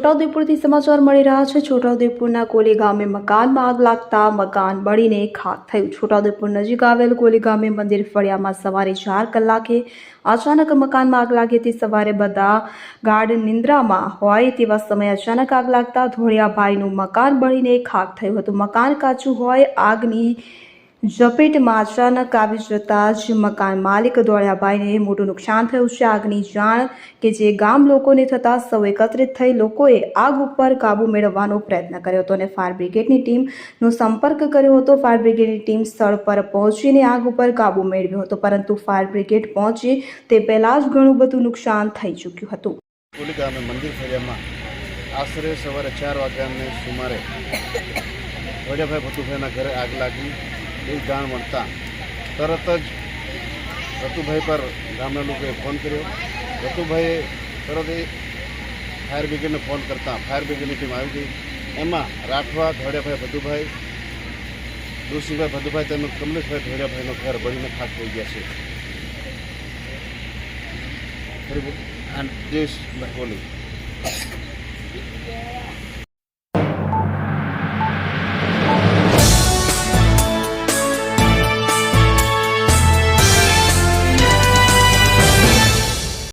છોટાઉદેપુરથી સમાચાર મળી રહ્યા છે. છોટાઉદેપુરના કોલી ગામે મકાનમાં આગ લાગતા મકાન બળીને ખાક થયું. છોટાઉદેપુર નજીક આવેલ કોલી ગામે મંદિર ફળિયામાં સવારે ચાર કલાકે અચાનક મકાનમાં આગ લાગી હતી. સવારે બધા ગાઢ નિંદ્રામાં હોય તેવા સમયે અચાનક આગ લાગતા ધોળિયાભાઈનું મકાન બળીને ખાક થયું હતું. મકાન કાચું હોય આગની ઝપેટમાં અચાનક આવી જતા જ મકાન માલિક દોડ્યાભાઈને મોટું નુકસાન થયું છે. આગની જાણ કે જે ગામ લોકોને થતા સૌ એકત્રિત થઈ લોકોએ આગ ઉપર કાબુ મેળવવાનો પ્રયત્ન કર્યો હતો અને ફાયર બ્રિગેડની ટીમનો સંપર્ક કર્યો હતો. ફાયર બ્રિગેડની ટીમ સ્થળ પર પહોંચીને આગ ઉપર કાબુ મેળવ્યો હતો, પરંતુ ફાયર બ્રિગેડ પહોંચી તે પહેલાં જ ઘણું બધું નુકસાન થઈ ચૂક્યું હતું. ગામે આશરે સવારે ચાર વાગ્યાને સુમારે વડિયાભાઈ ઘરે આગ લાગી. એ જાણ મળતા તરત જ રતુભાઈ પર ગામના લોકોએ ફોન કર્યો. રતુભાઈએ તરત એ ફાયર બ્રિગેડને ફોન કરતા ફાયર બ્રિગેડની ટીમ આવી ગઈ. એમાં રાઠવા ધોડિયાભાઈ ભદુભાઈ ઋષિભાઈ ભદુભાઈ તેમજ કમલેશભાઈ ધોડિયાભાઈનું ઘર બળીને ખાસ થઈ ગયા છે. બોલી.